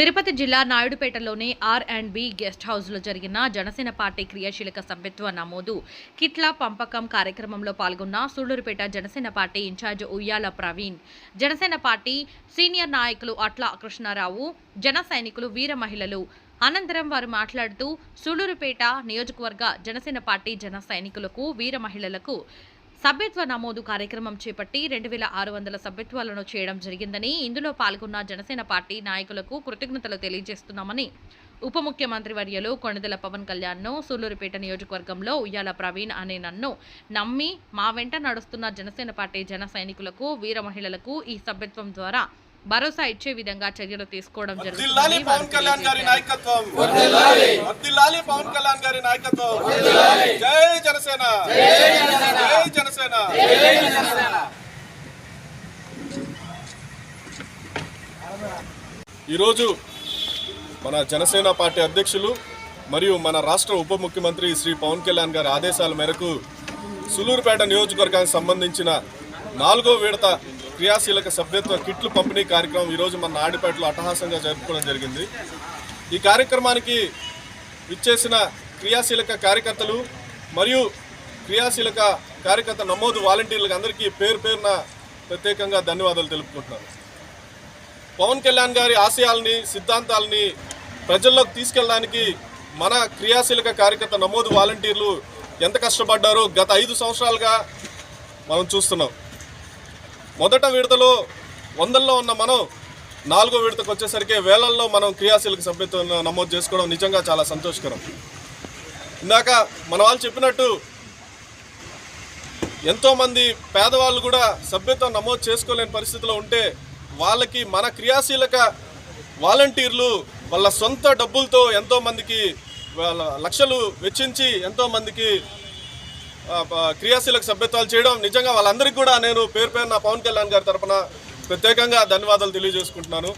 తిరుపతి జిల్లా నాయుడుపేటలోని R and B guest హౌస్లో జరిగిన జనసేన పార్టీ క్రియాశీలక సభ్యత్వ నమోదు కిట్ల పంపకం కార్యక్రమంలో పాల్గొన్న సూళ్ళూరుపేట జనసేన పార్టీ ఇన్ఛార్జ్ ఉయ్యాల ప్రవీణ్ జనసేన పార్టీ సీనియర్ నాయకులు అట్ల కృష్ణారావు జన సైనికులు వీర మహిళలు. అనంతరం వారు మాట్లాడుతూ సూళ్ళూరుపేట నియోజకవర్గ జనసేన పార్టీ జన సైనికులకు వీర మహిళలకు సభ్యత్వ నమోదు కార్యక్రమం చేపట్టి రెండు వేల ఆరు వందల సభ్యత్వాలను చేయడం జరిగిందని ఇందులో పాల్గొన్న జనసేన పార్టీ నాయకులకు కృతజ్ఞతలు తెలియజేస్తున్నామని ఉప ముఖ్యమంత్రి వర్యలు కొణిదెల పవన్ కళ్యాణ్ను సూళ్ళూరుపేట నియోజకవర్గంలో ఉయ్యాల ప్రవీణ్ అనే నన్ను నమ్మి మా వెంట నడుస్తున్న జనసేన పార్టీ జన సైనికులకు వీర మహిళలకు ఈ సభ్యత్వం ద్వారా భరోసా ఇచ్చే విధంగా చర్యలు తీసుకోవడం జరుగుతుందని పవన్ కళ్యాణ్ గారి. నాయకత్వం. వర్ధిల్లాలి పవన్ కళ్యాణ్ గారి నాయకత్వం. జై జనసేన. జై జనసేన. ఈరోజు మన జనసేన పార్టీ అధ్యక్షులు మరియు మన రాష్ట్ర ఉప ముఖ్యమంత్రి శ్రీ పవన్ కళ్యాణ్ గారి ఆదేశాల మేరకు సులూరుపేట నియోజకవర్గానికి సంబంధించిన నాలుగో విడత క్రియాశీలక సభ్యత్వ కిట్లు పంపిణీ కార్యక్రమం ఈరోజు మన నాడిపేటలో అట్టహాసంగా జరుపుకోవడం జరిగింది. ఈ కార్యక్రమానికి ఇచ్చేసిన క్రియాశీలక కార్యకర్తలు మరియు క్రియాశీలక కార్యకర్త నమోదు వాలంటీర్లకు అందరికీ పేరు పేరున ప్రత్యేకంగా ధన్యవాదాలు తెలుపుకుంటున్నాను. పవన్ కళ్యాణ్ గారి ఆశయాల్ని సిద్ధాంతాలని ప్రజల్లోకి తీసుకెళ్ళడానికి మన క్రియాశీలక కార్యకర్త నమోదు వాలంటీర్లు ఎంత కష్టపడ్డారో గత ఐదు సంవత్సరాలుగా మనం చూస్తున్నాం. మొదట విడతలో వందల్లో ఉన్న మనం నాలుగో విడతకు వచ్చేసరికి వేలల్లో మనం క్రియాశీలక సభ్యత్వం నమోదు చేసుకోవడం నిజంగా చాలా సంతోషకరం. ఇందాక మన వాళ్ళు చెప్పినట్టు ఎంతోమంది పేదవాళ్ళు కూడా సభ్యత్వం నమోదు చేసుకోలేని పరిస్థితిలో ఉంటే వాళ్ళకి మన క్రియాశీలక వాలంటీర్లు వాళ్ళ సొంత డబ్బులతో ఎంతోమందికి వాళ్ళ లక్షలు వెచ్చించి ఎంతోమందికి క్రియాశీలక సభ్యత్వాలు చేయడం. నిజంగా వాళ్ళందరికీ కూడా నేను పేరు పేరున పవన్ కళ్యాణ్ గారి తరపున ప్రత్యేకంగా ధన్యవాదాలు తెలియజేసుకుంటున్నాను.